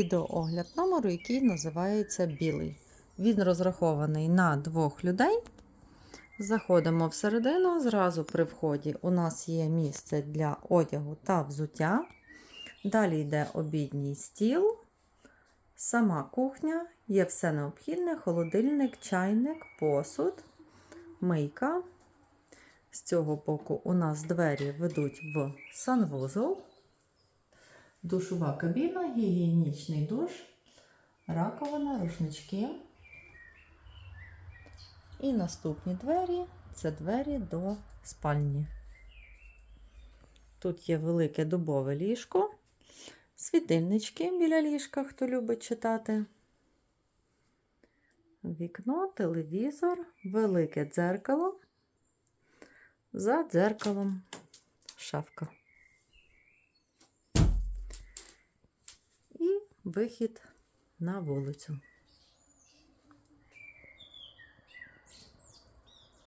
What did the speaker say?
Відеоогляд номеру, який називається Білий. Він розрахований на двох людей. Заходимо всередину. Зразу при вході у нас є місце для одягу та взуття. Далі йде обідній стіл, сама кухня, є все необхідне: холодильник, чайник, посуд, мийка. З цього боку у нас двері ведуть в санвузол. Душова кабіна, гігієнічний душ, раковина, рушнички. І наступні двері це двері до спальні. Тут є велике дубове ліжко, світильнички біля ліжка, хто любить читати. Вікно, телевізор, велике дзеркало. За дзеркалом шафка. і вихід на вулицю.